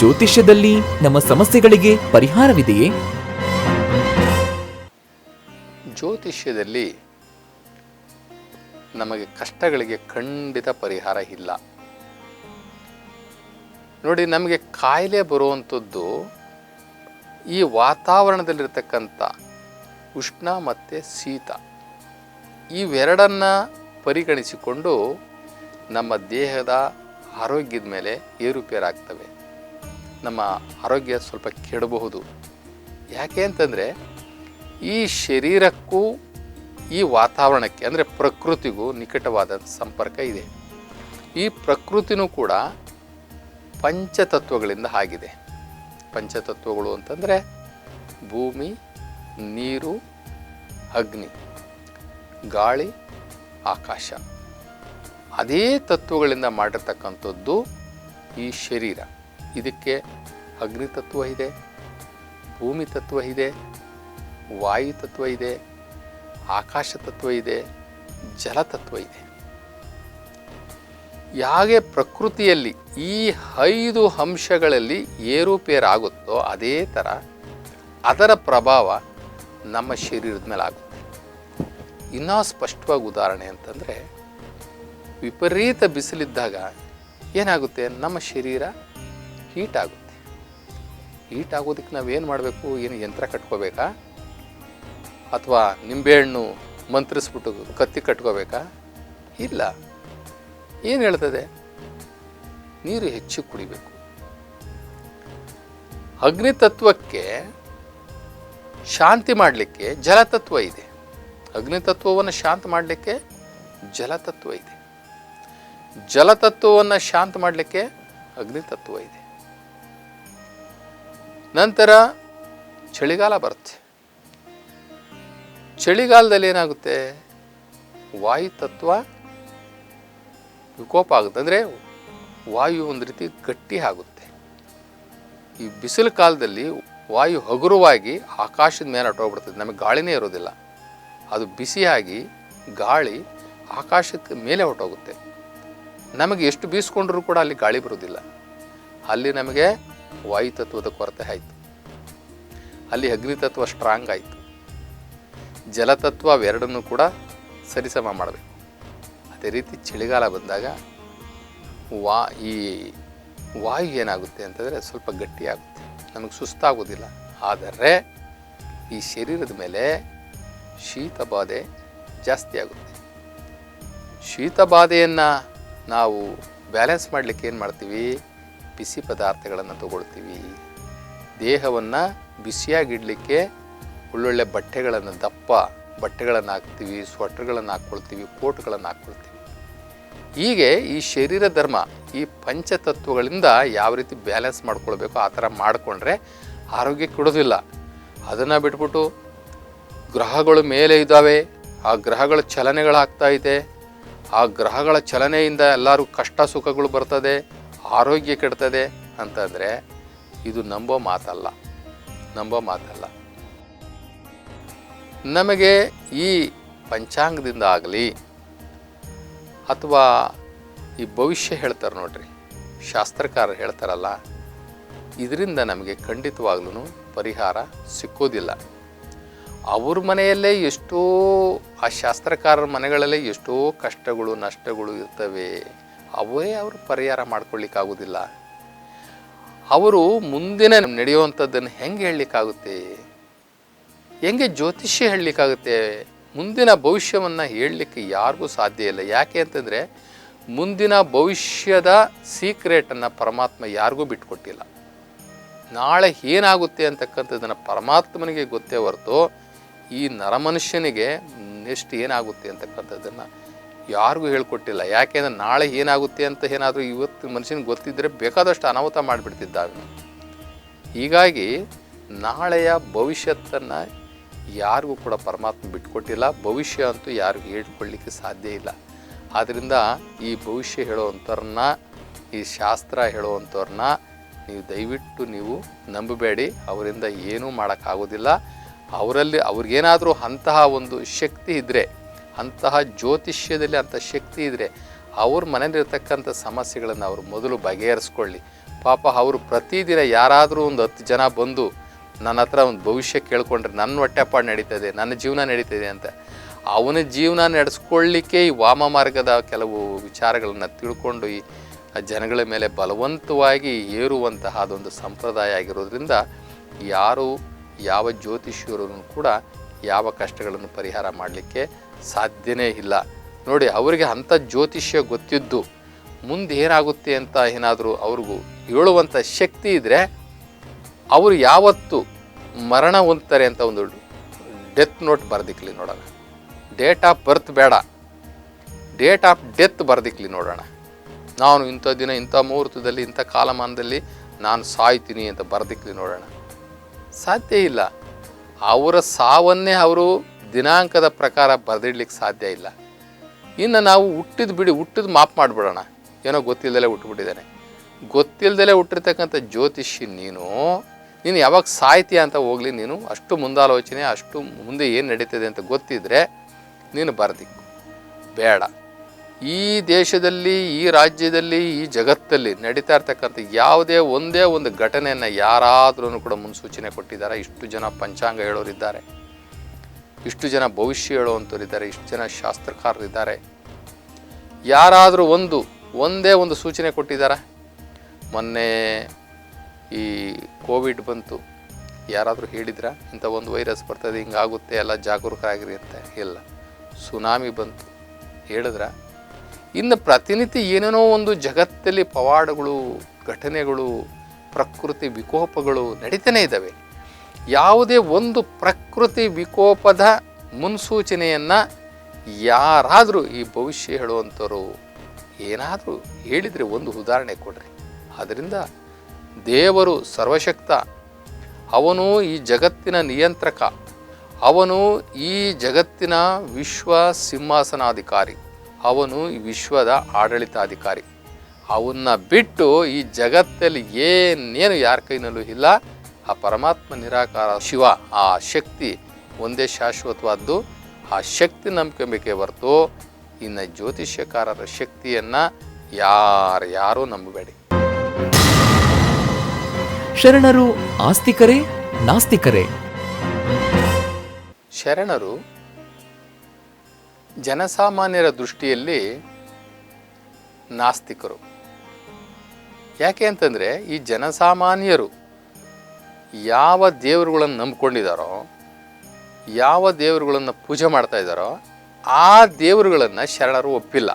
ಜ್ಯೋತಿಷ್ಯದಲ್ಲಿ ನಮ್ಮ ಸಮಸ್ಯೆಗಳಿಗೆ ಪರಿಹಾರವಿದೆಯೇ? ಜ್ಯೋತಿಷ್ಯದಲ್ಲಿ ನಮಗೆ ಕಷ್ಟಗಳಿಗೆ ಖಂಡಿತ ಪರಿಹಾರ ಇಲ್ಲ. ನೋಡಿ, ನಮಗೆ ಕಾಯಿಲೆ ಬರುವಂಥದ್ದು ಈ ವಾತಾವರಣದಲ್ಲಿರ್ತಕ್ಕಂಥ ಉಷ್ಣ ಮತ್ತು ಶೀತ ಇವೆರಡನ್ನು ಪರಿಗಣಿಸಿಕೊಂಡು ನಮ್ಮ ದೇಹದ ಆರೋಗ್ಯದ ಮೇಲೆ ಏರುಪೇರಾಗ್ತವೆ. ನಮ್ಮ ಆರೋಗ್ಯ ಸ್ವಲ್ಪ ಕೆಡಬಹುದು. ಯಾಕೆ ಅಂತಂದರೆ ಈ ಶರೀರಕ್ಕೂ ಈ ವಾತಾವರಣಕ್ಕೆ, ಅಂದರೆ ಪ್ರಕೃತಿಗೂ ನಿಕಟವಾದ ಸಂಪರ್ಕ ಇದೆ. ಈ ಪ್ರಕೃತಿನೂ ಕೂಡ ಪಂಚತತ್ವಗಳಿಂದ ಆಗಿದೆ. ಪಂಚತತ್ವಗಳು ಅಂತಂದರೆ ಭೂಮಿ, ನೀರು, ಅಗ್ನಿ, ಗಾಳಿ, ಆಕಾಶ. ಅದೇ ತತ್ವಗಳಿಂದ ಮಾಡಿರ್ತಕ್ಕಂಥದ್ದು ಈ ಶರೀರ. ಇದಕ್ಕೆ ಅಗ್ನಿ ತತ್ವ ಇದೆ, ಭೂಮಿ ತತ್ವ ಇದೆ, ವಾಯು ತತ್ವ ಇದೆ, ಆಕಾಶ ತತ್ವ ಇದೆ ಜಲತತ್ವ ಇದೆ. ಹಾಗೆ ಪ್ರಕೃತಿಯಲ್ಲಿ ಈ ಐದು ಅಂಶಗಳಲ್ಲಿ ಏರುಪೇರಾಗುತ್ತೋ ಅದೇ ಥರ ಅದರ ಪ್ರಭಾವ ನಮ್ಮ ಶರೀರದ ಮೇಲೆ ಆಗುತ್ತೆ. ಇನ್ನೂ ಸ್ಪಷ್ಟವಾಗಿ ಉದಾಹರಣೆ ಅಂತಂದರೆ ವಿಪರೀತ ಬಿಸಿಲಿದ್ದಾಗ ಏನಾಗುತ್ತೆ? ನಮ್ಮ ಶರೀರ ಹೀಟ್ ಆಗುತ್ತೆ. ಹೀಟ್ ಆಗೋದಕ್ಕೆ ನಾವೇನು ಮಾಡಬೇಕು? ಏನು ಯಂತ್ರ ಕಟ್ಕೋಬೇಕಾ? ಅಥವಾ ನಿಂಬೆಹಣ್ಣು ಮಂತ್ರಿಸ್ಬಿಟ್ಟು ಕತ್ತಿ ಕಟ್ಕೋಬೇಕಾ? ಇಲ್ಲ. ಏನು ಹೇಳ್ತದೆ? ನೀರು ಹೆಚ್ಚು ಕುಡಿಬೇಕು. ಅಗ್ನಿ ತತ್ವಕ್ಕೆ ಶಾಂತಿ ಮಾಡಲಿಕ್ಕೆ ಜಲತತ್ವ ಇದೆ. ಅಗ್ನಿ ತತ್ವವನ್ನು ಶಾಂತ ಮಾಡಲಿಕ್ಕೆ ಜಲತತ್ವ ಇದೆ. ಜಲತತ್ವವನ್ನು ಶಾಂತ ಮಾಡಲಿಕ್ಕೆ ಅಗ್ನಿ ತತ್ವ ಇದೆ. ನಂತರ ಚಳಿಗಾಲ ಬರುತ್ತೆ. ಚಳಿಗಾಲದಲ್ಲಿ ಏನಾಗುತ್ತೆ? ವಾಯು ತತ್ವ ವಿಕೋಪ ಆಗುತ್ತೆ. ಅಂದರೆ ವಾಯು ಒಂದು ರೀತಿ ಗಟ್ಟಿ ಆಗುತ್ತೆ. ಈ ಬಿಸಿಲು ಕಾಲದಲ್ಲಿ ವಾಯು ಹಗುರವಾಗಿ ಆಕಾಶದ ಮೇಲೆ ಹೊಟ್ಟೋಗ್ಬಿಡ್ತದೆ ನಮಗೆ ಗಾಳಿನೇ ಇರೋದಿಲ್ಲ. ಅದು ಬಿಸಿಯಾಗಿ ಗಾಳಿ ಆಕಾಶಕ್ಕೆ ಮೇಲೆ ಹೊಟ್ಟೋಗುತ್ತೆ ನಮಗೆ ಎಷ್ಟು ಬೀಸ್ಕೊಂಡ್ರೂ ಕೂಡ ಅಲ್ಲಿ ಗಾಳಿ ಬರೋದಿಲ್ಲ ಅಲ್ಲಿ ನಮಗೆ ವಾಯು ತತ್ವದ ಕೊರತೆ ಆಯಿತು. ಅಲ್ಲಿ ಅಗ್ನಿತತ್ವ ಸ್ಟ್ರಾಂಗ್ ಆಯಿತು. ಜಲತತ್ವ ಅವೆರಡನ್ನೂ ಕೂಡ ಸರಿಸಮ ಮಾಡಬೇಕು. ಅದೇ ರೀತಿ ಚಳಿಗಾಲ ಬಂದಾಗ ವಾ, ಈ ವಾಯು ಏನಾಗುತ್ತೆ ಅಂತಂದರೆ ಸ್ವಲ್ಪ ಗಟ್ಟಿಯಾಗುತ್ತೆ. ನಮಗೆ ಸುಸ್ತಾಗೋದಿಲ್ಲ ಆದರೆ ಈ ಶರೀರದ ಮೇಲೆ ಶೀತ ಬಾಧೆ ಜಾಸ್ತಿ ಆಗುತ್ತೆ. ಶೀತ ಬಾಧೆಯನ್ನು ನಾವು ಬ್ಯಾಲೆನ್ಸ್ ಮಾಡಲಿಕ್ಕೆ ಏನು ಮಾಡ್ತೀವಿ? ಬಿಸಿ ಪದಾರ್ಥಗಳನ್ನು ತಗೊಳ್ತೀವಿ. ದೇಹವನ್ನು ಬಿಸಿಯಾಗಿಡಲಿಕ್ಕೆ ಒಳ್ಳೊಳ್ಳೆ ಬಟ್ಟೆಗಳನ್ನು ದಪ್ಪ ಬಟ್ಟೆಗಳನ್ನು ಹಾಕ್ತೀವಿ, ಸ್ವೆಟ್ರ್ಗಳನ್ನು ಹಾಕ್ಕೊಳ್ತೀವಿ ಕೋಟ್ಗಳನ್ನು ಹಾಕ್ಕೊಳ್ತೀವಿ ಹೀಗೆ ಈ ಶರೀರ ಧರ್ಮ, ಈ ಪಂಚತತ್ವಗಳಿಂದ ಯಾವ ರೀತಿ ಬ್ಯಾಲೆನ್ಸ್ ಮಾಡ್ಕೊಳ್ಬೇಕು ಆ ಥರ ಮಾಡಿಕೊಂಡ್ರೆ ಆರೋಗ್ಯ ಕೊಡೋದಿಲ್ಲ. ಅದನ್ನು ಬಿಟ್ಬಿಟ್ಟು ಗ್ರಹಗಳು ಮೇಲೆ ಇದ್ದಾವೆ, ಆ ಗ್ರಹಗಳ ಚಲನೆಗಳಾಗ್ತಾ ಇದೆ. ಆ ಗ್ರಹಗಳ ಚಲನೆಯಿಂದ ಎಲ್ಲರೂ ಕಷ್ಟ ಸುಖಗಳು ಬರ್ತದೆ. ಆರೋಗ್ಯ ಕೆಡ್ತದೆ ಅಂತಂದರೆ ಇದು ನಂಬೋ ಮಾತಲ್ಲ ನಂಬೋ ಮಾತಲ್ಲ. ನಮಗೆ ಈ ಪಂಚಾಂಗದಿಂದ ಆಗಲಿ ಅಥವಾ ಈ ಭವಿಷ್ಯ ಹೇಳ್ತಾರೆ ನೋಡ್ರಿ ಶಾಸ್ತ್ರಕಾರರು ಹೇಳ್ತಾರಲ್ಲ, ಇದರಿಂದ ನಮಗೆ ಖಂಡಿತವಾಗ್ಲೂ ಪರಿಹಾರ ಸಿಕ್ಕೋದಿಲ್ಲ. ಅವ್ರ ಮನೆಯಲ್ಲೇ ಎಷ್ಟೋ, ಆ ಶಾಸ್ತ್ರಕಾರರ ಮನೆಗಳಲ್ಲೇ ಎಷ್ಟೋ ಕಷ್ಟಗಳು, ನಷ್ಟಗಳು ಇರ್ತವೆ. ಅವರೇ ಅವರು ಪರಿಹಾರ ಮಾಡ್ಕೊಳ್ಳಿಕ್ಕಾಗೋದಿಲ್ಲ ಅವರು ಮುಂದಿನ ನಡೆಯುವಂಥದ್ದನ್ನು ಹೆಂಗೆ ಹೇಳಲಿಕ್ಕಾಗುತ್ತೆ? ಹೆಂಗೆ ಜ್ಯೋತಿಷ್ಯ ಹೇಳಲಿಕ್ಕಾಗುತ್ತೆ? ಮುಂದಿನ ಭವಿಷ್ಯವನ್ನು ಹೇಳಲಿಕ್ಕೆ ಯಾರಿಗೂ ಸಾಧ್ಯ ಇಲ್ಲ. ಯಾಕೆ ಅಂತಂದರೆ, ಮುಂದಿನ ಭವಿಷ್ಯದ ಸೀಕ್ರೆಟನ್ನು ಪರಮಾತ್ಮ ಯಾರಿಗೂ ಬಿಟ್ಕೊಟ್ಟಿಲ್ಲ ನಾಳೆ ಏನಾಗುತ್ತೆ ಅಂತಕ್ಕಂಥದ್ದನ್ನು ಪರಮಾತ್ಮನಿಗೆ ಗೊತ್ತೇ ಹೊರತು ಈ ನರಮನುಷ್ಯನಿಗೆ ನೆಕ್ಸ್ಟ್ ಏನಾಗುತ್ತೆ ಅಂತಕ್ಕಂಥದ್ದನ್ನು ಯಾರಿಗೂ ಹೇಳ್ಕೊಟ್ಟಿಲ್ಲ. ಯಾಕೆಂದರೆ ನಾಳೆ ಏನಾಗುತ್ತೆ ಅಂತ ಏನಾದರೂ ಇವತ್ತು ಮನುಷ್ಯನಿಗೆ ಗೊತ್ತಿದ್ದರೆ ಬೇಕಾದಷ್ಟು ಅನಾಹುತ ಮಾಡಿಬಿಡ್ತಿದ್ದ ಅವನು ಹೀಗಾಗಿ ನಾಳೆಯ ಭವಿಷ್ಯತ್ತನ್ನು ಯಾರಿಗೂ ಕೂಡ ಪರಮಾತ್ಮ ಬಿಟ್ಕೊಟ್ಟಿಲ್ಲ. ಭವಿಷ್ಯ ಅಂತೂ ಯಾರಿಗೂ ಹೇಳ್ಕೊಳ್ಳಿಕ್ಕೆ ಸಾಧ್ಯ ಇಲ್ಲ. ಆದ್ದರಿಂದ ಈ ಭವಿಷ್ಯ ಹೇಳೋವಂಥವ್ರನ್ನ, ಈ ಶಾಸ್ತ್ರ ಹೇಳುವಂಥವ್ರನ್ನ ನೀವು ದಯವಿಟ್ಟು ನೀವು ನಂಬಬೇಡಿ. ಅವರಿಂದ ಏನೂ ಮಾಡೋಕ್ಕಾಗೋದಿಲ್ಲ. ಅವರಲ್ಲಿ ಅವ್ರಿಗೇನಾದರೂ ಅಂತಹ ಒಂದು ಶಕ್ತಿ ಇದ್ದರೆ ಅಂತಹ ಜ್ಯೋತಿಷ್ಯದಲ್ಲಿ ಅಂಥ ಶಕ್ತಿ ಇದ್ದರೆ ಅವ್ರ ಮನೇಲಿರ್ತಕ್ಕಂಥ ಸಮಸ್ಯೆಗಳನ್ನು ಅವರು ಮೊದಲು ಬಗೆಹರಿಸ್ಕೊಳ್ಳಿ. ಪಾಪ ಅವರು ಪ್ರತಿದಿನ ಯಾರಾದರೂ ಒಂದು ಹತ್ತು ಜನ ಬಂದು ನನ್ನ ಹತ್ರ ಒಂದು ಭವಿಷ್ಯ ಕೇಳ್ಕೊಂಡ್ರೆ ನನ್ನ ಹೊಟ್ಟೆಪಾಡು ನಡೀತದೆ, ನನ್ನ ಜೀವನ ನಡೀತದೆ ಅಂತ. ಅವನ ಜೀವನ ನಡೆಸ್ಕೊಳ್ಳಿಕ್ಕೆ ಈ ವಾಮ ಮಾರ್ಗದ ಕೆಲವು ವಿಚಾರಗಳನ್ನು ತಿಳ್ಕೊಂಡು ಈ ಜನಗಳ ಮೇಲೆ ಬಲವಂತವಾಗಿ ಏರುವಂತಹ ಅದೊಂದು ಸಂಪ್ರದಾಯ ಆಗಿರೋದ್ರಿಂದ ಯಾರು ಯಾವ ಜ್ಯೋತಿಷ್ಯರನ್ನು ಕೂಡ ಯಾವ ಕಷ್ಟಗಳನ್ನು ಪರಿಹಾರ ಮಾಡಲಿಕ್ಕೆ ಸಾಧ್ಯನೇ ಇಲ್ಲ. ನೋಡಿ, ಅವರಿಗೆ ಅಂಥ ಜ್ಯೋತಿಷ್ಯ ಗೊತ್ತಿದ್ದು ಮುಂದೆ ಏನಾಗುತ್ತೆ ಅಂತ ಏನಾದರೂ ಅವ್ರಿಗೂ ಹೇಳುವಂಥ ಶಕ್ತಿ ಇದ್ದರೆ ಅವರು ಯಾವತ್ತು ಮರಣ ಹೊಂದ್ತಾರೆ ಅಂತ ಒಂದು ಡೆತ್ ನೋಟ್ ಬರ್ದಿಕ್ಲಿ ನೋಡೋಣ. ಡೇಟ್ ಆಫ್ ಬರ್ತ್ ಬೇಡ. ಡೇಟ್ ಆಫ್ ಡೆತ್ ಬರ್ದಿಕ್ಲಿ ನೋಡೋಣ. ನಾನು ಇಂಥ ದಿನ, ಇಂಥ ಮುಹೂರ್ತದಲ್ಲಿ, ಇಂಥ ಕಾಲಮಾನದಲ್ಲಿ ನಾನು ಸಾಯ್ತೀನಿ ಅಂತ ಬರ್ದಿಕ್ಲಿ ನೋಡೋಣ. ಸಾಧ್ಯ ಇಲ್ಲ. ಅವರ ಸಾವನ್ನೇ ಅವರು ದಿನಾಂಕದ ಪ್ರಕಾರ ಬರೆದಿಡ್ಲಿಕ್ಕೆ ಸಾಧ್ಯ ಇಲ್ಲ. ಇನ್ನು ನಾವು ಹುಟ್ಟಿದ ಬಿಡಿ, ಹುಟ್ಟಿದ ಮಾಪ್ ಮಾಡಿಬಿಡೋಣ. ಏನೋ ಗೊತ್ತಿಲ್ಲದಲೇ ಹುಟ್ಟುಬಿಟ್ಟಿದ್ದಾನೆ ಗೊತ್ತಿಲ್ಲದಲೇ ಹುಟ್ಟಿರ್ತಕ್ಕಂಥ ಜ್ಯೋತಿಷಿ ನೀನು ನೀನು ಯಾವಾಗ ಸಾಯ್ತೀಯ ಅಂತ ಹೋಗಲಿ, ನೀನು ಅಷ್ಟು ಮುಂದಾಲೋಚನೆ, ಅಷ್ಟು ಮುಂದೆ ಏನು ನಡೀತದೆ ಅಂತ ಗೊತ್ತಿದ್ರೆ ನೀನು ಬರದಿಕ್ಕು ಬೇಡ. ಈ ದೇಶದಲ್ಲಿ, ಈ ರಾಜ್ಯದಲ್ಲಿ, ಈ ಜಗತ್ತಲ್ಲಿ ನಡೀತಾ ಇರ್ತಕ್ಕಂಥ ಯಾವುದೇ ಒಂದೇ ಒಂದು ಘಟನೆಯನ್ನು ಯಾರಾದ್ರೂ ಕೂಡ ಮುನ್ಸೂಚನೆ ಕೊಟ್ಟಿದ್ದಾರೆ. ಇಷ್ಟು ಜನ ಪಂಚಾಂಗ ಹೇಳೋರಿದ್ದಾರೆ. ಇಷ್ಟು ಜನ ಭವಿಷ್ಯ ಹೇಳುವಂಥವ್ರಿದ್ದಾರೆ, ಇಷ್ಟು ಜನ ಶಾಸ್ತ್ರಕಾರರಿದ್ದಾರೆ. ಯಾರಾದರೂ ಒಂದು, ಒಂದೇ ಒಂದು ಸೂಚನೆ ಕೊಟ್ಟಿದ್ದಾರೆ? ಮೊನ್ನೆ ಈ ಕೋವಿಡ್ ಬಂತು. ಯಾರಾದರೂ ಹೇಳಿದ್ರಾ? ಇಂಥ ಒಂದು ವೈರಸ್ ಬರ್ತದೆ, ಹಿಂಗಾಗುತ್ತೆ, ಎಲ್ಲ ಜಾಗರೂಕರಾಗಿರಿ ಅಂತ ಇಲ್ಲ. ಸುನಾಮಿ ಬಂತು. ಹೇಳಿದ್ರ? ಇನ್ನು ಪ್ರತಿನಿತ್ಯ ಏನೇನೋ ಒಂದು ಜಗತ್ತಲ್ಲಿ ಪವಾಡಗಳು, ಘಟನೆಗಳು, ಪ್ರಕೃತಿ ವಿಕೋಪಗಳು ನಡೀತಾನೆ ಇದ್ದಾವೆ. ಯಾವುದೇ ಒಂದು ಪ್ರಕೃತಿ ವಿಕೋಪದ ಮುನ್ಸೂಚನೆಯನ್ನು ಯಾರಾದರೂ ಈ ಭವಿಷ್ಯ ಹೇಳುವಂಥವ್ರು ಏನಾದರೂ ಹೇಳಿದರೆ ಒಂದು ಉದಾಹರಣೆ ಕೊಡ್ರಿ. ಅದರಿಂದ ದೇವರು ಸರ್ವಶಕ್ತ, ಅವನು ಈ ಜಗತ್ತಿನ ನಿಯಂತ್ರಕ, ಅವನು ಈ ಜಗತ್ತಿನ ವಿಶ್ವ ಸಿಂಹಾಸನಾಧಿಕಾರಿ, ಅವನು ಈ ವಿಶ್ವದ ಆಡಳಿತಾಧಿಕಾರಿ. ಅವನ್ನ ಬಿಟ್ಟು ಈ ಜಗತ್ತಲ್ಲಿ ಏನೇನು ಯಾರ ಕೈನಲ್ಲೂ ಇಲ್ಲ. ಆ ಪರಮಾತ್ಮ ನಿರಾಕಾರ ಶಿವ ಆ ಶಕ್ತಿ ಒಂದೇ ಶಾಶ್ವತವಾದ್ದು ಆ ಶಕ್ತಿ ನಂಬಿಕೆ ಹೊರತು ಇನ್ನು ಜ್ಯೋತಿಷ್ಯಕಾರರ ಶಕ್ತಿಯನ್ನು ಯಾರು ಯಾರೂ ನಂಬಬೇಡಿ. ಶರಣರು ಆಸ್ತಿಕರೇ ನಾಸ್ತಿಕರೇ? ಶರಣರು ಜನಸಾಮಾನ್ಯರ ದೃಷ್ಟಿಯಲ್ಲಿ ನಾಸ್ತಿಕರು. ಯಾಕೆ ಅಂತಂದರೆ ಈ ಜನಸಾಮಾನ್ಯರು ಯಾವ ದೇವರುಗಳನ್ನು ನಂಬ್ಕೊಂಡಿದ್ದಾರೋ, ಯಾವ ದೇವರುಗಳನ್ನು ಪೂಜೆ ಮಾಡ್ತಾ ಇದ್ದಾರೋ, ಆ ದೇವರುಗಳನ್ನು ಶರಣರು ಒಪ್ಪಿಲ್ಲ.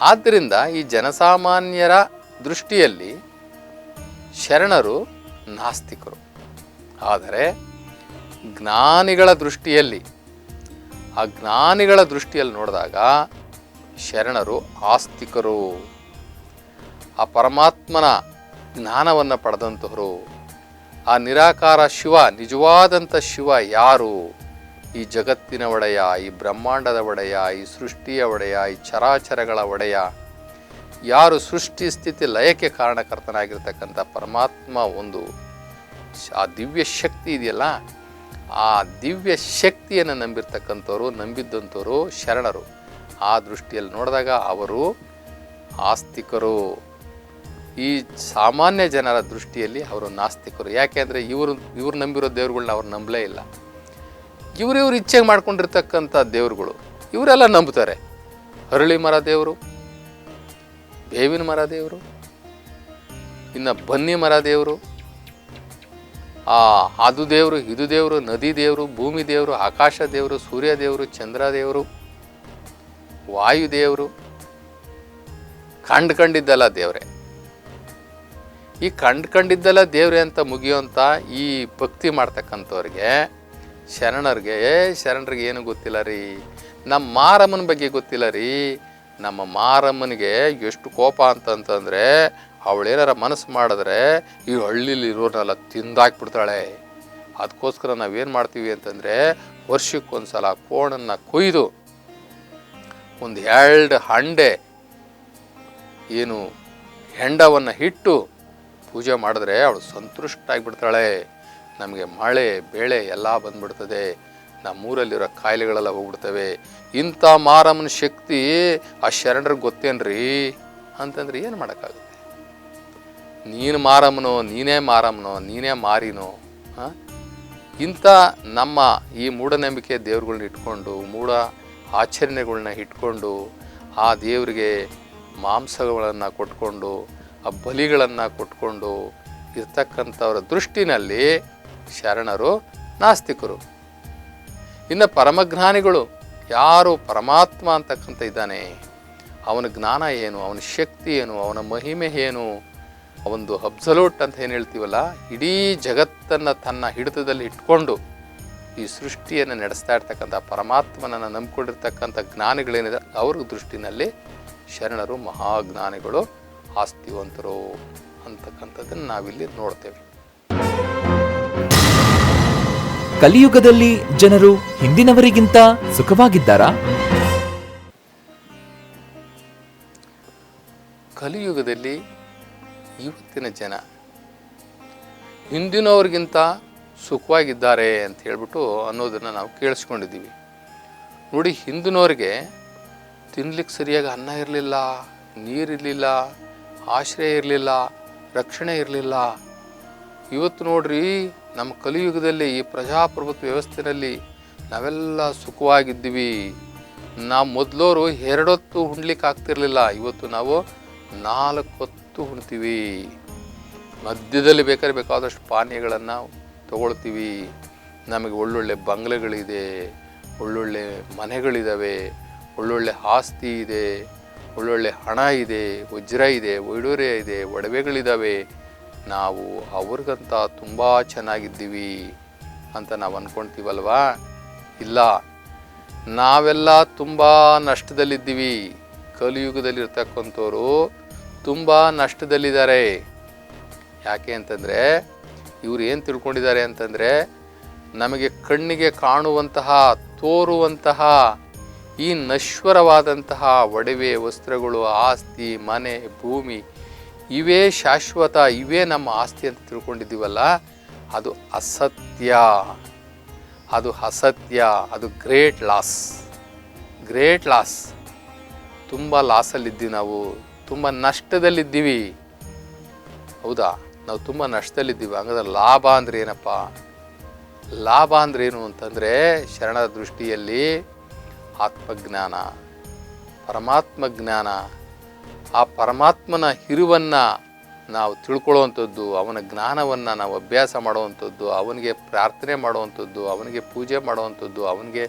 ಆದ್ದರಿಂದ ಈ ಜನಸಾಮಾನ್ಯರ ದೃಷ್ಟಿಯಲ್ಲಿ ಶರಣರು ನಾಸ್ತಿಕರು. ಆದರೆ ಜ್ಞಾನಿಗಳ ದೃಷ್ಟಿಯಲ್ಲಿ, ಆ ಜ್ಞಾನಿಗಳ ದೃಷ್ಟಿಯಲ್ಲಿ ನೋಡಿದಾಗ ಶರಣರು ಆಸ್ತಿಕರು. ಆ ಪರಮಾತ್ಮನ ಜ್ಞಾನವನ್ನು ಪಡೆದಂಥವರು ಆ ನಿರಾಕಾರ ಶಿವ ನಿಜವಾದಂಥ ಶಿವ ಯಾರು? ಈ ಜಗತ್ತಿನ ಒಡೆಯ, ಈ ಬ್ರಹ್ಮಾಂಡದ ಒಡೆಯ, ಈ ಸೃಷ್ಟಿಯ ಒಡೆಯ, ಈ ಚರಾಚರಗಳ ಒಡೆಯ ಯಾರು? ಸೃಷ್ಟಿ ಸ್ಥಿತಿ ಲಯಕ್ಕೆ ಕಾರಣಕರ್ತನಾಗಿರ್ತಕ್ಕಂಥ ಪರಮಾತ್ಮ ಒಂದು. ಆ ದಿವ್ಯ ಶಕ್ತಿ ಇದೆಯಲ್ಲ, ಆ ದಿವ್ಯ ಶಕ್ತಿಯನ್ನು ನಂಬಿರ್ತಕ್ಕಂಥವ್ರು, ನಂಬಿದ್ದಂಥವರು ಶರಣರು. ಆ ದೃಷ್ಟಿಯಲ್ಲಿ ನೋಡಿದಾಗ ಅವರು ಆಸ್ತಿಕರು. ಈ ಸಾಮಾನ್ಯ ಜನರ ದೃಷ್ಟಿಯಲ್ಲಿ ಅವರು ನಾಸ್ತಿಕರು. ಯಾಕೆಂದರೆ ಇವರು ಇವರು ನಂಬಿರೋ ದೇವ್ರುಗಳ್ನ ಅವ್ರು ನಂಬಲೇ ಇಲ್ಲ. ಇವರು ಇವ್ರು ಇಚ್ಛೆಗೆ ಮಾಡ್ಕೊಂಡಿರ್ತಕ್ಕಂಥ ದೇವ್ರುಗಳು, ಇವರೆಲ್ಲ ನಂಬುತ್ತಾರೆ ಹರಳಿ ಮರ ದೇವರು, ಬೇವಿನ ಮರ ದೇವರು, ಇನ್ನು ಬನ್ನಿ ಮರ ದೇವರು, ಆ ಅದು ದೇವರು ಇದು ದೇವರು, ನದಿ ದೇವರು, ಭೂಮಿ ದೇವರು, ಆಕಾಶ ದೇವರು, ಸೂರ್ಯ ದೇವರು, ಚಂದ್ರ ದೇವರು, ವಾಯು ದೇವರು ಕಂಡು ಕಂಡಿದ್ದಲ್ಲ ದೇವ್ರೆ. ಈ ಕಂಡು ಕಂಡಿದ್ದೆಲ್ಲ ದೇವ್ರೆ ಅಂತ ಮುಗಿಯೋಂಥ ಈ ಭಕ್ತಿ ಮಾಡ್ತಕ್ಕಂಥವ್ರಿಗೆ ಶರಣರಿಗೆ, ಏ ಶರಣರಿಗೆ ಏನು ಗೊತ್ತಿಲ್ಲ ರೀ? ನಮ್ಮ ಮಾರಮ್ಮನ ಬಗ್ಗೆ ಗೊತ್ತಿಲ್ಲ ರೀ. ನಮ್ಮ ಮಾರಮ್ಮನಿಗೆ ಎಷ್ಟು ಕೋಪ ಅಂತಂತಂದರೆ ಅವಳೇನಾರ ಮನಸ್ಸು ಮಾಡಿದ್ರೆ ಈ ಹಳ್ಳಿಲಿ ಇರೋರ್ನೆಲ್ಲ ತಿಂದಾಕ್ಬಿಡ್ತಾಳೆ. ಅದಕ್ಕೋಸ್ಕರ ನಾವೇನು ಮಾಡ್ತೀವಿ ಅಂತಂದರೆ ವರ್ಷಕ್ಕೊಂದ್ಸಲ ಕೋಣನ್ನು ಕೊಯ್ದು ಒಂದು ಎರಡು ಹಂಡೆ ಏನು ಹೆಂಡವನ್ನು ಇಟ್ಟು ಪೂಜೆ ಮಾಡಿದ್ರೆ ಅವಳು ಸಂತುಷ್ಟಾಗಿಬಿಡ್ತಾಳೆ ನಮಗೆ ಮಳೆ, ಬೆಳೆ ಎಲ್ಲ ಬಂದ್ಬಿಡ್ತದೆ. ನಮ್ಮೂರಲ್ಲಿರೋ ಕಾಯಿಲೆಗಳೆಲ್ಲ ಹೋಗ್ಬಿಡ್ತವೆ. ಇಂಥ ಮಾರಮ್ಮನ ಶಕ್ತಿ ಆ ಶರಣರಿಗೆ ಗೊತ್ತೇನ್ರಿ? ಅಂತಂದ್ರೆ ಏನು ಮಾಡೋಕ್ಕಾಗುತ್ತೆ? ನೀನು ಮಾರಮ್ಮನೋ, ನೀನೇ ಮಾರಮ್ಮನೋ, ನೀನೇ ಮಾರಿನೋ, ಹಾಂ? ಇಂಥ ನಮ್ಮ ಈ ಮೂಢನಂಬಿಕೆ ದೇವ್ರುಗಳ್ನ ಇಟ್ಕೊಂಡು, ಮೂಢ ಆಚರಣೆಗಳನ್ನ ಇಟ್ಕೊಂಡು, ಆ ದೇವರಿಗೆ ಮಾಂಸಗಳನ್ನು ಕೊಟ್ಕೊಂಡು ಆ ಬಲಿಗಳನ್ನು ಕೊಟ್ಕೊಂಡು ಇರ್ತಕ್ಕಂಥವ್ರ ದೃಷ್ಟಿನಲ್ಲಿ ಶರಣರು, ನಾಸ್ತಿಕರು. ಇನ್ನು ಪರಮಜ್ಞಾನಿಗಳು ಯಾರು ಪರಮಾತ್ಮ ಅಂತಕ್ಕಂಥ ಇದ್ದಾನೆ, ಅವನ ಜ್ಞಾನ ಏನು, ಅವನ ಶಕ್ತಿ ಏನು, ಅವನ ಮಹಿಮೆ ಏನು ಒಂದು ಅಬ್ಸಲೂಟ್ ಅಂತ ಏನು ಹೇಳ್ತೀವಲ್ಲ, ಇಡೀ ಜಗತ್ತನ್ನು ತನ್ನ ಹಿಡಿತದಲ್ಲಿ ಇಟ್ಕೊಂಡು ಈ ಸೃಷ್ಟಿಯನ್ನು ನಡೆಸ್ತಾ ಇರ್ತಕ್ಕಂಥ, ಪರಮಾತ್ಮನನ್ನು ನಂಬಿಕೊಂಡಿರ್ತಕ್ಕಂಥ ಜ್ಞಾನಿಗಳೇನಿದೆ ಅವ್ರ ದೃಷ್ಟಿನಲ್ಲಿ ಶರಣರು, ಮಹಾಜ್ಞಾನಿಗಳು. ಆಸ್ತಿವಂತರು ಅಂತಕ್ಕಂಥದ್ದನ್ನು ನಾವಿಲ್ಲಿ ನೋಡ್ತೇವೆ. ಕಲಿಯುಗದಲ್ಲಿ ಜನರು ಹಿಂದಿನವರಿಗಿಂತ ಸುಖವಾಗಿದ್ದಾರಾ? ಕಲಿಯುಗದಲ್ಲಿ ಇವತ್ತಿನ ಜನ ಹಿಂದಿನವ್ರಿಗಿಂತ ಸುಖವಾಗಿದ್ದಾರೆ ಅಂತ ಹೇಳ್ಬಿಟ್ಟು ಅನ್ನೋದನ್ನು ನಾವು ಕೇಳಿಸ್ಕೊಂಡಿದ್ದೀವಿ. ನೋಡಿ ಹಿಂದಿನವ್ರಿಗೆ ತಿನ್ಲಿಕ್ಕೆ ಸರಿಯಾಗಿ ಅನ್ನ ಇರಲಿಲ್ಲ ನೀರಿರಲಿಲ್ಲ ಆಶ್ರಯ ಇರಲಿಲ್ಲ, ರಕ್ಷಣೆ ಇರಲಿಲ್ಲ. ಇವತ್ತು ನೋಡ್ರಿ, ನಮ್ಮ ಕಲಿಯುಗದಲ್ಲಿ ಈ ಪ್ರಜಾಪ್ರಭುತ್ವ ವ್ಯವಸ್ಥೆಯಲ್ಲಿ ನಾವೆಲ್ಲ ಸುಖವಾಗಿದ್ದೀವಿ. ನಾವು ಮೊದಲೋರು ಎರಡೊತ್ತು ಹುಣ್ಲಿಕ್ಕೆ ಆಗ್ತಿರ್ಲಿಲ್ಲ, ಇವತ್ತು ನಾವು ನಾಲ್ಕು ಹೊತ್ತು ಉಣ್ತೀವಿ. ಮಧ್ಯದಲ್ಲಿ ಬೇಕಾದ್ರೆ ಬೇಕಾದಷ್ಟು ಪಾನೀಯಗಳನ್ನು ತಗೊಳ್ತೀವಿ. ನಮಗೆ ಒಳ್ಳೊಳ್ಳೆ ಬಂಗ್ಲೆಗಳಿದೆ, ಒಳ್ಳೊಳ್ಳೆ ಮನೆಗಳಿದ್ದಾವೆ ಒಳ್ಳೊಳ್ಳೆ ಆಸ್ತಿ ಇದೆ. ಒಳ್ಳೊಳ್ಳೆ ಹಣ ಇದೆ ವಜ್ರ ಇದೆ ವೈಡೂರ್ಯ ಇದೆ ಒಡವೆಗಳಿದ್ದಾವೆ ನಾವು ಅವ್ರಿಗಂತ ತುಂಬ ಚೆನ್ನಾಗಿದ್ದೀವಿ ಅಂತ ನಾವು ಅಂದ್ಕೊಳ್ತೀವಲ್ವಾ ಇಲ್ಲ. ನಾವೆಲ್ಲ ತುಂಬ ನಷ್ಟದಲ್ಲಿದ್ದೀವಿ. ಕಲಿಯುಗದಲ್ಲಿರ್ತಕ್ಕಂಥವ್ರು ತುಂಬ ನಷ್ಟದಲ್ಲಿದ್ದಾರೆ. ಯಾಕೆ ಅಂತಂದರೆ, ಇವ್ರು ಏನು ತಿಳ್ಕೊಂಡಿದ್ದಾರೆ ಅಂತಂದರೆ, ನಮಗೆ ಕಣ್ಣಿಗೆ ಕಾಣುವಂತಹ, ತೋರುವಂತಹ ಈ ನಶ್ವರವಾದಂತಹ ಒಡವೆ ವಸ್ತ್ರಗಳು, ಆಸ್ತಿ, ಮನೆ, ಭೂಮಿ, ಇವೇ ಶಾಶ್ವತ, ಇವೇ ನಮ್ಮ ಆಸ್ತಿ ಅಂತ ತಿಳ್ಕೊಂಡಿದ್ದೀವಲ್ಲ, ಅದು ಅಸತ್ಯ. ಅದು ಅಸತ್ಯ. ಅದು ಗ್ರೇಟ್ ಲಾಸ್. Great loss. ತುಂಬ ಲಾಸಲ್ಲಿದ್ದೀವಿ ನಾವು. ತುಂಬ ನಷ್ಟದಲ್ಲಿದ್ದೀವಿ. ಹೌದಾ? ನಾವು ತುಂಬ ನಷ್ಟದಲ್ಲಿದ್ದೀವಿ. ಹಂಗಾದ್ರೆ ಲಾಭ ಅಂದ್ರೆ ಏನಪ್ಪ? ಲಾಭ ಅಂದ್ರೆ ಏನು ಅಂತಂದರೆ ಶರಣರ ದೃಷ್ಟಿಯಲ್ಲಿ ಆತ್ಮಜ್ಞಾನ ಪರಮಾತ್ಮ ಜ್ಞಾನ ಆ ಪರಮಾತ್ಮನ ಹಿರುವನ್ನು ನಾವು ತಿಳ್ಕೊಳ್ಳುವಂಥದ್ದು, ಅವನ ಜ್ಞಾನವನ್ನು ನಾವು ಅಭ್ಯಾಸ ಮಾಡುವಂಥದ್ದು, ಅವನಿಗೆ ಪ್ರಾರ್ಥನೆ ಮಾಡುವಂಥದ್ದು, ಅವನಿಗೆ ಪೂಜೆ ಮಾಡುವಂಥದ್ದು, ಅವನಿಗೆ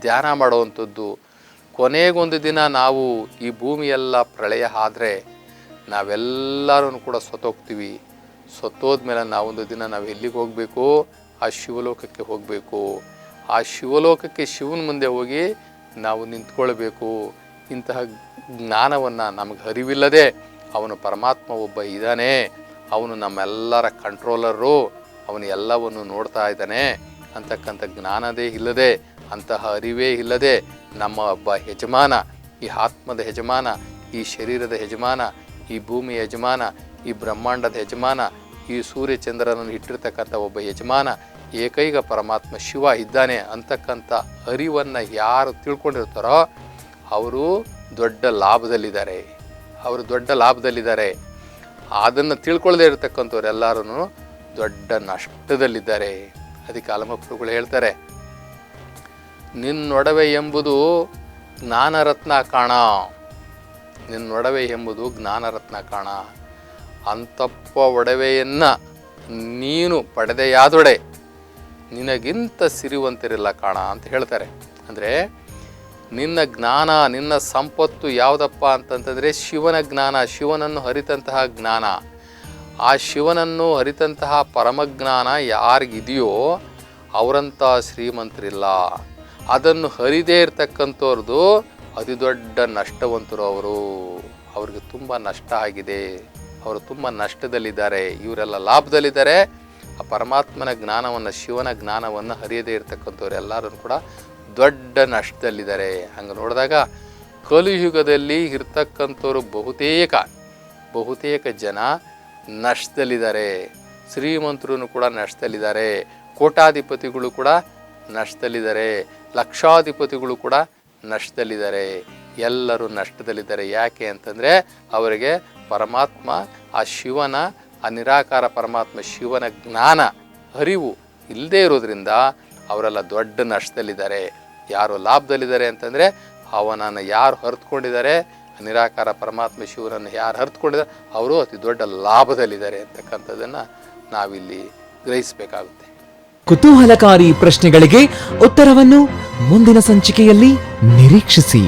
ಧ್ಯಾನ ಮಾಡುವಂಥದ್ದು. ಕೊನೆಗೊಂದು ದಿನ ನಾವು ಈ ಭೂಮಿಯೆಲ್ಲ ಪ್ರಳಯ ಆದರೆ ನಾವೆಲ್ಲರೂ ಕೂಡ ಸತ್ತೋಗ್ತೀವಿ. ಸತ್ತೋದ್ಮೇಲೆ ನಾವೊಂದು ದಿನ ನಾವು ಎಲ್ಲಿಗೆ ಹೋಗಬೇಕು? ಆ ಶಿವಲೋಕಕ್ಕೆ ಹೋಗಬೇಕು. ಆ ಶಿವಲೋಕಕ್ಕೆ ಶಿವನ ಮುಂದೆ ಹೋಗಿ ನಾವು ನಿಂತ್ಕೊಳ್ಬೇಕು. ಇಂತಹ ಜ್ಞಾನವನ್ನು ನಮಗೆ ಅರಿವಿಲ್ಲದೆ ಅವನು ಪರಮಾತ್ಮ ಒಬ್ಬ ಇದ್ದಾನೆ ಅವನು ನಮ್ಮೆಲ್ಲರ ಕಂಟ್ರೋಲರು. ಅವನು ಎಲ್ಲವನ್ನು ನೋಡ್ತಾ ಇದ್ದಾನೆ. ಅಂತಕ್ಕಂಥ ಜ್ಞಾನದೇ ಇಲ್ಲದೆ, ಅಂತಹ ಅರಿವೇ ಇಲ್ಲದೆ ನಮ್ಮ ಒಬ್ಬ ಯಜಮಾನ, ಈ ಆತ್ಮದ ಯಜಮಾನ, ಈ ಶರೀರದ ಯಜಮಾನ, ಈ ಭೂಮಿ ಯಜಮಾನ, ಈ ಬ್ರಹ್ಮಾಂಡದ ಯಜಮಾನ, ಈ ಸೂರ್ಯಚಂದ್ರನನ್ನು ಇಟ್ಟಿರ್ತಕ್ಕಂಥ ಒಬ್ಬ ಯಜಮಾನ ಏಕೈಕ ಪರಮಾತ್ಮ ಶಿವ ಇದ್ದಾನೆ ಅಂತಕ್ಕಂಥ ಅರಿವನ್ನು ಯಾರು ತಿಳ್ಕೊಂಡಿರ್ತಾರೋ ಅವರು ದೊಡ್ಡ ಲಾಭದಲ್ಲಿದ್ದಾರೆ. ಅವರು ದೊಡ್ಡ ಲಾಭದಲ್ಲಿದ್ದಾರೆ. ಅದನ್ನು ತಿಳ್ಕೊಳ್ಳದೇ ಇರತಕ್ಕಂಥವ್ರೆಲ್ಲರೂ ದೊಡ್ಡ ನಷ್ಟದಲ್ಲಿದ್ದಾರೆ. ಅದಕ್ಕೆ ಆಲಮಪ್ಪರುಗಳು ಹೇಳ್ತಾರೆ ನಿನ್ನೊಡವೆ ಎಂಬುದು ಜ್ಞಾನರತ್ನ ಕಾಣ. ನಿನ್ನೊಡವೆ ಎಂಬುದು ಜ್ಞಾನರತ್ನ ಕಾಣ. ಅಂತಪ್ಪ ಒಡವೆಯನ್ನು ನೀನು ಪಡೆದೆಯಾದೊಡೆ. ನಿನಗಿಂತ ಸಿರಿವಂತರಿಲ್ಲ ಕಾಣ ಅಂತ ಹೇಳ್ತಾರೆ. ಅಂದರೆ ನಿನ್ನ ಜ್ಞಾನ, ನಿನ್ನ ಸಂಪತ್ತು ಯಾವುದಪ್ಪ ಅಂತಂತಂದರೆ ಶಿವನ ಜ್ಞಾನ, ಶಿವನನ್ನು ಹರಿತಂತಹ ಜ್ಞಾನ. ಆ ಶಿವನನ್ನು ಹರಿತಂತಹ ಪರಮಜ್ಞಾನ ಯಾರಿಗಿದೆಯೋ ಅವರಂಥ ಶ್ರೀಮಂತರಿಲ್ಲ. ಅದನ್ನು ಹರಿದೇ ಇರತಕ್ಕಂಥವ್ರದ್ದು ಅತಿ ದೊಡ್ಡ ನಷ್ಟವಂತರು ಅವರು. ಅವ್ರಿಗೆ ತುಂಬ ನಷ್ಟ ಆಗಿದೆ. ಅವರು ತುಂಬ ನಷ್ಟದಲ್ಲಿದ್ದಾರೆ. ಇವರೆಲ್ಲ ಲಾಭದಲ್ಲಿದ್ದಾರೆ. ಆ ಪರಮಾತ್ಮನ ಜ್ಞಾನವನ್ನು, ಶಿವನ ಜ್ಞಾನವನ್ನು ಹರಿಯದೇ ಇರತಕ್ಕಂಥವ್ರು ಎಲ್ಲರೂ ಕೂಡ ದೊಡ್ಡ ನಷ್ಟದಲ್ಲಿದ್ದಾರೆ. ಹಂಗೆ ನೋಡಿದಾಗ ಕಲಿಯುಗದಲ್ಲಿ ಇರ್ತಕ್ಕಂಥವ್ರು ಬಹುತೇಕ ಬಹುತೇಕ ಜನ ನಷ್ಟದಲ್ಲಿದ್ದಾರೆ. ಶ್ರೀಮಂತರೂ ಕೂಡ ನಷ್ಟದಲ್ಲಿದ್ದಾರೆ. ಕೋಟಾಧಿಪತಿಗಳು ಕೂಡ ನಷ್ಟದಲ್ಲಿದ್ದಾರೆ. ಲಕ್ಷಾಧಿಪತಿಗಳು ಕೂಡ ನಷ್ಟದಲ್ಲಿದ್ದಾರೆ. ಎಲ್ಲರೂ ನಷ್ಟದಲ್ಲಿದ್ದಾರೆ. ಯಾಕೆ ಅಂತಂದರೆ ಅವರಿಗೆ ಪರಮಾತ್ಮ, ಆ ಶಿವನ ಆ ನಿರಾಕಾರ ಪರಮಾತ್ಮ ಶಿವನ ಜ್ಞಾನ ಅರಿವು ಇಲ್ಲದೇ ಇರೋದ್ರಿಂದ ಅವರೆಲ್ಲ ದೊಡ್ಡ ನಷ್ಟದಲ್ಲಿದ್ದಾರೆ. ಯಾರು ಲಾಭದಲ್ಲಿದ್ದಾರೆ ಅಂತಂದರೆ ಅವನನ್ನು ಯಾರು ಹರಿದುಕೊಂಡಿದ್ದಾರೆ ನಿರಾಕಾರ ಪರಮಾತ್ಮ ಶಿವನನ್ನು ಯಾರು ಹರಿದುಕೊಂಡಿದ್ದಾರೆ ಅವರು ಅತಿ ದೊಡ್ಡ ಲಾಭದಲ್ಲಿದ್ದಾರೆ ಅಂತಕ್ಕಂಥದ್ದನ್ನು ನಾವಿಲ್ಲಿ ಗ್ರಹಿಸಬೇಕಾಗುತ್ತೆ. ಕುತೂಹಲಕಾರಿ ಪ್ರಶ್ನೆಗಳಿಗೆ ಉತ್ತರವನ್ನು ಮುಂದಿನ ಸಂಚಿಕೆಯಲ್ಲಿ ನಿರೀಕ್ಷಿಸಿ.